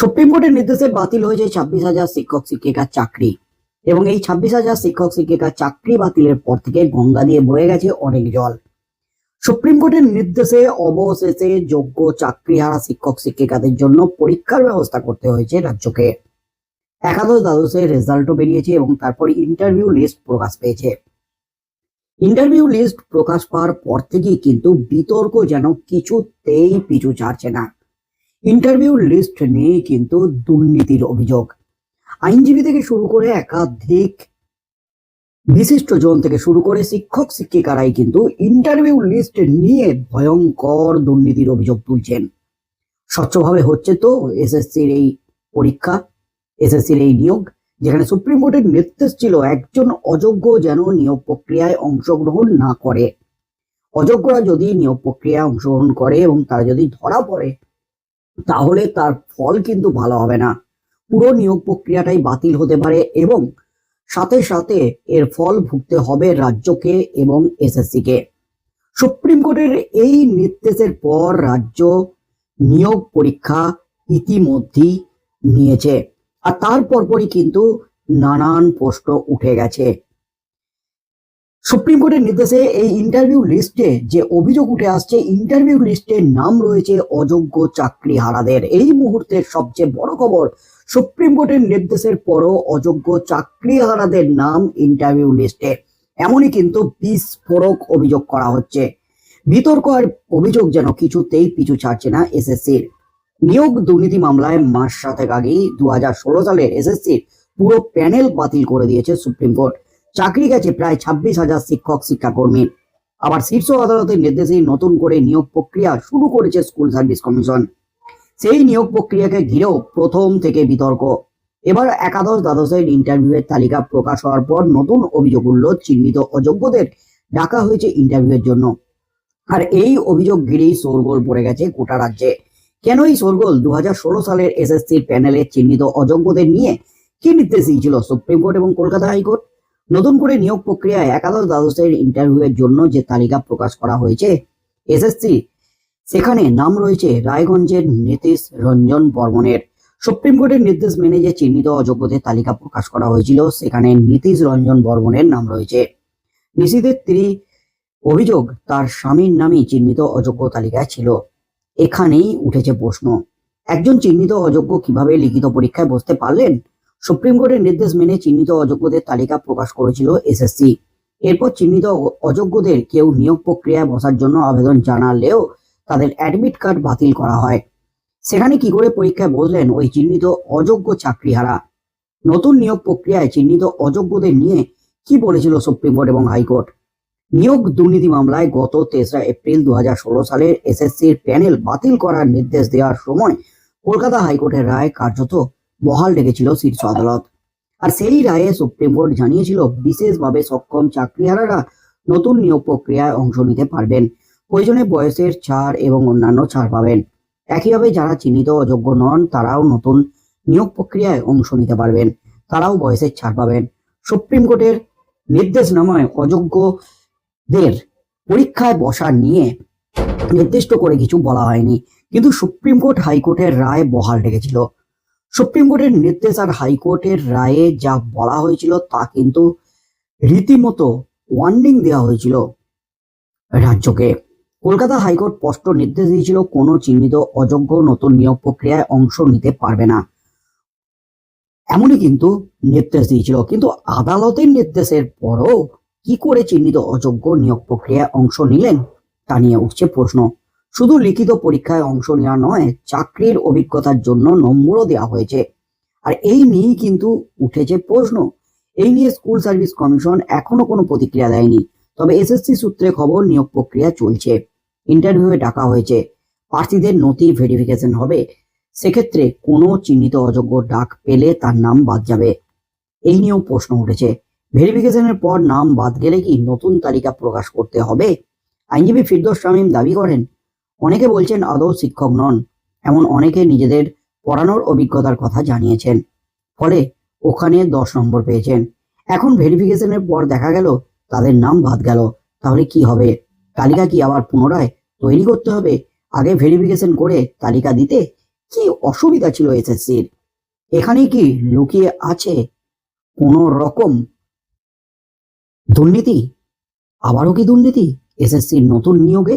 Supreme কোর্টের নির্দেশে বাতিল হয়েছে ছাব্বিশ হাজার শিক্ষক, শিক্ষিকার চাকরি। এবং এই ছাব্বিশ হাজার শিক্ষক, শিক্ষিকার চাকরি বাতিলের পর থেকে গঙ্গা দিয়ে বয়ে গেছে অনেক জল। সুপ্রিম কোর্টের নির্দেশে অবশেষে যোগ্য চাকরিহারা শিক্ষক, শিক্ষিকাদের জন্য পরীক্ষার ব্যবস্থা করতে হয়েছে রাজ্যকে। একাদশ দ্বাদশের রেজাল্টও বেরিয়েছে এবং তারপরে ইন্টারভিউ লিস্ট প্রকাশ পেয়েছে। ইন্টারভিউ লিস্ট প্রকাশ পাওয়ার পর থেকেই কিন্তু বিতর্ক যেন কিছুতেই পিছু ছাড়ছে না। ইন্টারভিউ লিস্ট নিয়ে কিন্তু দুর্নীতির অভিযোগ। আইনজীবী থেকে শুরু করে একাধিক বিশিষ্ট জন থেকে শুরু করে শিক্ষক, শিক্ষিকারাই কিন্তু ইন্টারভিউ লিস্ট নিয়ে ভয়ঙ্কর দুর্নীতির অভিযোগ তুলছেন। স্বচ্ছভাবে হচ্ছে তো এসএসসির এই পরীক্ষা, এসএসসির এই নিয়োগ, যেখানে সুপ্রিম কোর্টের নির্দেশ ছিল একজন অযোগ্য যেন নিয়োগ প্রক্রিয়ায় অংশগ্রহণ না করে। অযোগ্যরা যদি নিয়োগ প্রক্রিয়ায় অংশগ্রহণ করে এবং তারা যদি ধরা পড়ে তাহলে তার ফল কিন্তু ভালো হবে না। পুরো নিয়োগ প্রক্রিয়াটাই বাতিল হতে পারে এবং সাথে সাথে এর ফল ভুগতে হবে রাজ্যকে এবং এসএসসি কে সুপ্রিম কোর্টের এই নির্দেশের পর রাজ্য নিয়োগ পরীক্ষা ইতিমধ্যেই নিয়েছে। আর তার পরপরই কিন্তু নানান প্রশ্ন উঠে গেছে। সুপ্রিম কোর্টের নির্দেশে এই ইন্টারভিউ লিস্টে যে অভিযোগ উঠে আসছে ইন্টারভিউ লিস্টে নাম রয়েছে অযোগ্য চাকরি হারাদের এই মুহূর্তের সবচেয়ে বড় খবর, সুপ্রিম কোর্টের নির্দেশের পরও অযোগ্য চাকরি হারাদের নাম ইন্টারভিউ লিস্টে এমনই কিন্তু বিস্ফোরক অভিযোগ করা হচ্ছে। বিতর্ক আর অভিযোগ যেন কিছুতেই পিছু ছাড়ছে না এসএসসির। নিয়োগ দুর্নীতি মামলায় মাস সাতেক আগেই দু সালের এসএসসির পুরো প্যানেল বাতিল করে দিয়েছে সুপ্রিম কোর্ট। চাকরি গেছে প্রায় ছাব্বিশ হাজার শিক্ষক শিক্ষাকর্মীর আবার শীর্ষ আদালতের নির্দেশে নতুন করে নিয়োগ প্রক্রিয়া শুরু করেছে স্কুল সার্ভিস কমিশন। সেই নিয়োগ প্রক্রিয়াকে ঘিরেও প্রথম থেকে বিতর্ক। এবার একাদশ দ্বাদশের ইন্টারভিউয়ের তালিকা প্রকাশ হওয়ার পর নতুন অভিযোগ উঠল, চিহ্নিত অযোগ্যদের ডাকা হয়েছে ইন্টারভিউয়ের জন্য। আর এই অভিযোগ ঘিরেই শোরগোল পড়ে গেছে গোটা রাজ্যে। কেন এই শোরগোল দু সালের এসএসসির প্যানেলে চিহ্নিত অযোগ্যদের নিয়ে কি নির্দেশ দিয়েছিল সুপ্রিম কোর্ট এবং কলকাতা হাইকোর্ট? নতুন করে নিয়োগ প্রক্রিয়ায় একাদশ দ্বাদশের ইন্টারভিউয়ের জন্য যে তালিকা প্রকাশ করা হয়েছে, এসএসসি, সেখানে নাম রয়েছে রায়গঞ্জের নীতিশ রঞ্জন বর্মনের। সুপ্রিম কোর্টের নির্দেশ মেনে যে চিহ্নিত অযোগ্যদের তালিকা প্রকাশ করা হয়েছিল, সেখানে নীতিশ রঞ্জন বর্মনের নাম রয়েছে। নিশীদের তিনি অভিযোগ তার স্বামীর নামই চিহ্নিত অযোগ্য তালিকায় ছিল। এখানেই উঠেছে প্রশ্ন, একজন চিহ্নিত অযোগ্য কীভাবে লিখিত পরীক্ষায় বসতে পারলেন? সুপ্রিম কোর্টের নির্দেশ মেনে চিহ্নিত অযোগ্যদের তালিকা প্রকাশ করেছিল এসএসসি এরপর চিহ্নিত অযোগ্যদের কেউ নিয়োগ প্রক্রিয়ায় বসার জন্য আবেদন জানালেও তাদের অ্যাডমিট কার্ড বাতিল করা হয়। সেখানে কি করে পরীক্ষায় বসলেন ওই চিহ্নিত অযোগ্য চাকরিহারা? নতুন নিয়োগ প্রক্রিয়ায় চিহ্নিত অযোগ্যদের নিয়ে কি বলেছিল সুপ্রিম কোর্ট এবং হাইকোর্ট? নিয়োগ দুর্নীতি মামলায় গত তেসরা এপ্রিল দু হাজার ষোলো সালের এসএসসির প্যানেল বাতিল করার নির্দেশ দেওয়ার সময় কলকাতা হাইকোর্টের রায় কার্যত বহাল রেখেছিল শীর্ষ আদালত। আর সেই রায়ে সুপ্রিম কোর্ট জানিয়েছিল, বিশেষভাবে সক্ষম চাকরিহারারা নতুন নিয়োগ প্রক্রিয়ায় অংশ নিতে পারবেন। প্রয়োজনে বয়সের ছাড় এবং অন্যান্য ছাড় পাবেন। একইভাবে যারা চিহ্নিত অযোগ্য নন, তারাও নতুন নিয়োগ প্রক্রিয়ায় অংশ নিতে পারবেন। তারাও বয়সের ছাড় পাবেন। সুপ্রিম কোর্টের নির্দেশনামায় অযোগ্যদের পরীক্ষায় বসা নিয়ে নির্দিষ্ট করে কিছু বলা হয়নি। কিন্তু সুপ্রিম কোর্ট হাইকোর্টের রায় বহাল রেখেছিল। সুপ্রিম কোর্টের নির্দেশ আর হাইকোর্টের রায়ে যা বলা হয়েছিল তা কিন্তু রীতিমতো ওয়ার্নিং দেওয়া হয়েছিল রাজ্যকে। কলকাতা হাইকোর্ট স্পষ্ট নির্দেশ দিয়েছিল কোনো চিহ্নিত অযোগ্য নতুন নিয়োগ প্রক্রিয়ায় অংশ নিতে পারবে না। এমনই কিন্তু নির্দেশ দিয়েছিল। কিন্তু আদালতের নির্দেশের পরও কি করে চিহ্নিত অযোগ্য নিয়োগ প্রক্রিয়ায় অংশ নিলেন তা নিয়ে উঠছে প্রশ্ন। শুধু লিখিত পরীক্ষায় অংশ নেওয়া নয়, চাকরির অভিজ্ঞতার জন্য নম্বরও দেওয়া হয়েছে। আর এই নিয়েই কিন্তু উঠেছে প্রশ্ন। এই নিয়ে স্কুল সার্ভিস কমিশন এখনও কোনো প্রতিক্রিয়া দেয়নি। তবে এসএসসি সূত্রে খবর নিয়োগ প্রক্রিয়া চলছে। ইন্টারভিউয়ে ডাকা হয়েছে। প্রার্থীদের নথির ভেরিফিকেশন হবে। সেক্ষেত্রে কোনো চিহ্নিত অযোগ্য ডাক পেলে তার নাম বাদ যাবে। এই নিয়েও প্রশ্ন উঠেছে। ভেরিফিকেশনের পর নাম বাদ গেলে কি নতুন তালিকা প্রকাশ করতে হবে? আইনজীবী ফিরদোস শামীম দাবি করেন অনেকে বলছেন আদৌ শিক্ষক নন, এমন অনেকে নিজেদের পড়ানোর অভিজ্ঞতার কথা জানিয়েছেন। ফলে ওখানে দশ নম্বর পেয়েছেন। এখন ভেরিফিকেশনের পর দেখা গেল, তাদের নাম বাদ গেল। তাহলে কি হবে? তালিকা কি আবার পুনরায় তৈরি করতে হবে? আগে ভেরিফিকেশন করে তালিকা দিতে কি অসুবিধা ছিল এসএসসির? এখানে কি লুকিয়ে আছে কোন রকম দুর্নীতি? আবারও কি দুর্নীতি? এসএসসির নতুন নিয়োগে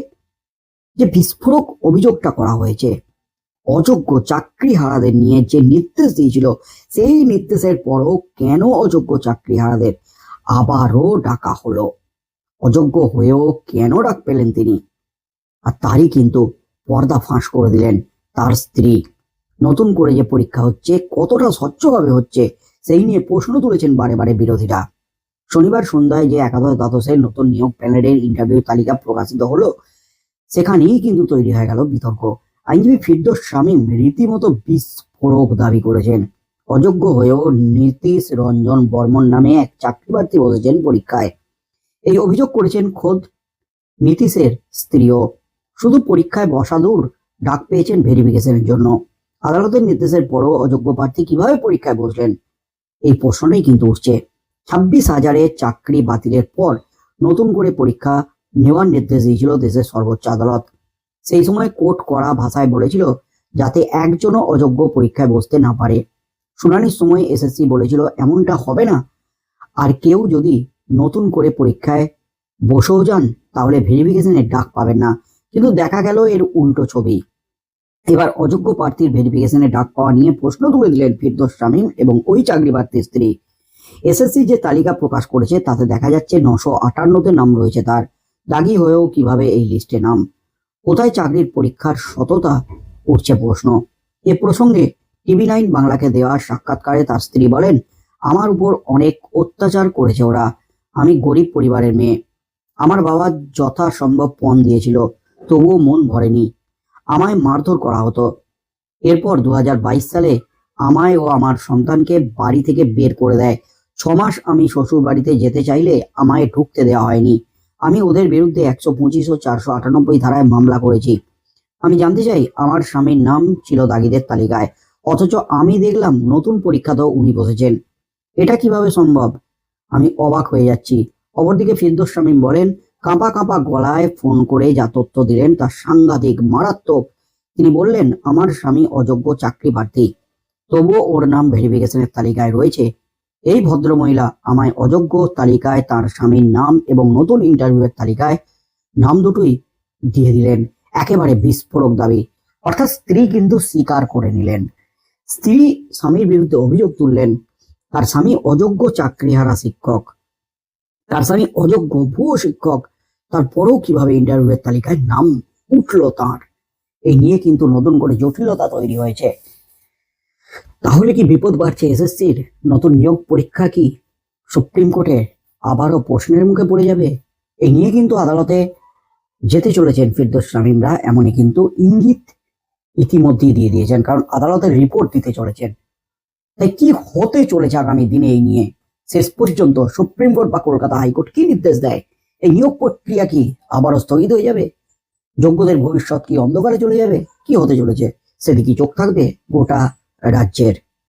যে বিস্ফোরক অভিযোগটা করা হয়েছে। অযোগ্য চাকরি হারাদের নিয়ে যে নির্দেশ দিয়েছিল, সেই নির্দেশের পরও কেন অযোগ্য চাকরি হারাদের আবারও ডাকা হলো? অযোগ্য হয়েও কেন ডাক পেলেন তিনি? আর তারই কিন্তু পর্দা ফাঁস করে দিলেন তার স্ত্রী। নতুন করে যে পরীক্ষা হচ্ছে, কতটা স্বচ্ছভাবে হচ্ছে, সেই নিয়ে প্রশ্ন তুলেছেন বারে বারে বিরোধীরা। শনিবার সন্ধ্যায় যে একাদশ দ্বাদশের নতুন নিয়োগ প্যানেলের ইন্টারভিউ তালিকা প্রকাশিত হলো সেখানেই কিন্তু তৈরি হয়ে গেল বিতর্ক। আইনজীবী ফিরদোস শামীম রীতিমতো বিস্ফোরক দাবি করেছেন। অযোগ্য হয়েও নীতিশ রঞ্জন বর্মন নামে এক চাকরি প্রার্থী বসেছেন পরীক্ষায়। এই অভিযোগ করেছেন খোদ নীতিশের স্ত্রীও। শুধু পরীক্ষায় বসা দূর ডাক পেয়েছেন ভেরিফিকেশনের জন্য। আদালতের নির্দেশের পরও অযোগ্য প্রার্থী কীভাবে পরীক্ষায় বসলেন? এই প্রশ্নটাই কিন্তু উঠছে। ছাব্বিশ হাজারের চাকরি বাতিলের পর নতুন করে পরীক্ষা নেওয়ার নির্দেশ দিয়েছিল দেশের সর্বোচ্চ আদালত। সেই সময় কোর্ট করা ভাষায় বলেছিল যাতে একজনও অযোগ্য পরীক্ষায় বসতে না পারে। শুনানির সময় এসএসসি বলেছিল, এমনটা হবে না। আর কেউ যদি নতুন করে পরীক্ষায় বসেও যান, তাহলে ভেরিফিকেশনের ডাক পাবেন না। কিন্তু দেখা গেল এর উল্টো ছবি। এবার অযোগ্য প্রার্থীর ভেরিফিকেশনের ডাক পাওয়া নিয়ে প্রশ্ন তুলে দিলেন ফিরদোস শামীম এবং ওই চাকরি প্রার্থীর স্ত্রী। এসএসসি যে তালিকা প্রকাশ করেছে, তাতে দেখা যাচ্ছে নশো আটান্নতে নাম রয়েছে তার। দাগি হয়েও কীভাবে এই লিস্টে নাম? কোথায় চাকরির পরীক্ষার সততা? উঠছে প্রশ্ন। এ প্রসঙ্গে টিভি নাইন বাংলাকে দেওয়া সাক্ষাৎকারে তার স্ত্রী বলেন, আমার উপর অনেক অত্যাচার করেছে ওরা। আমি গরিব পরিবারের মেয়ে। আমার বাবা যথাসম্ভব পণ দিয়েছিল, তবুও মন ভরেনি। আমায় মারধর করা হতো। এরপর দু হাজার বাইশ সালে আমায় ও আমার সন্তানকে বাড়ি থেকে বের করে দেয়। ছমাস আমি শ্বশুর বাড়িতে যেতে চাইলে আমায় ঢুকতে দেওয়া হয়নি। আমি ওদের বিরুদ্ধে একশো পঁচিশ ও চারশো আটানব্বই ধারায় মামলা করেছি। আমি জানতে চাই আমার স্বামীর নাম ছিল দাগিদের তালিকায়, অথচ আমি দেখলাম নতুন পরীক্ষাতেও উনি বসেছেন। এটা কীভাবে সম্ভব? আমি অবাক হয়ে যাচ্ছি। অপরদিকে ফিরদোস শামীম বলেন, কাঁপা কাঁপা গলায় ফোন করে যা তথ্য দিলেন তা সাংঘাতিক, মারাত্মক। তিনি বললেন, আমার স্বামী অযোগ্য চাকরি প্রার্থী। তবুও ওর নাম ভেরিফিকেশনের তালিকায় রয়েছে। এই ভদ্রমহিলা আমায় অযোগ্য তালিকায় তার স্বামীর নাম এবং নতুন ইন্টারভিউয়ের তালিকায় নাম দুটোই দিয়ে দিলেন। একেবারে বিস্ফোরক দাবি। অর্থাৎ স্ত্রী কিন্তু স্বীকার করে নিলেন। স্ত্রী স্বামীর বিরুদ্ধে অভিযোগ তুললেন, তার স্বামী অযোগ্য চাকরিহারা শিক্ষক। তার স্বামী অযোগ্য ভুয়ো শিক্ষক। তারপরেও কীভাবে ইন্টারভিউয়ের তালিকায় নাম উঠল তার? এই নিয়ে কিন্তু নতুন করে জটিলতা তৈরি হয়েছে। তাহলে কি বিপদ বাড়ছে এসএসসির? নতুন নিয়োগ পরীক্ষা কি সুপ্রিম কোর্টে আবারও প্রশ্নের মুখে পড়ে যাবে? এই নিয়ে কিন্তু আদালতে যেতে চলেছেন ফিরদোস শামীমরা এমনই কিন্তু ইঙ্গিত ইতিমধ্যেই দিয়ে দিয়েছেন, কারণ আদালতের রিপোর্ট দিতে চলেছেন। তাই কি হতে চলেছে আগামী দিনে এই নিয়ে? শেষ পর্যন্ত সুপ্রিম কোর্ট বা কলকাতা হাইকোর্ট কি নির্দেশ দেয়? এই নিয়োগ প্রক্রিয়া কি আবারও স্থগিত হয়ে যাবে? যোগ্যদের ভবিষ্যৎ কি অন্ধকারে চলে যাবে? কি হতে চলেছে? সেদিকে চোখ থাকবে? গোটা রাজ্যের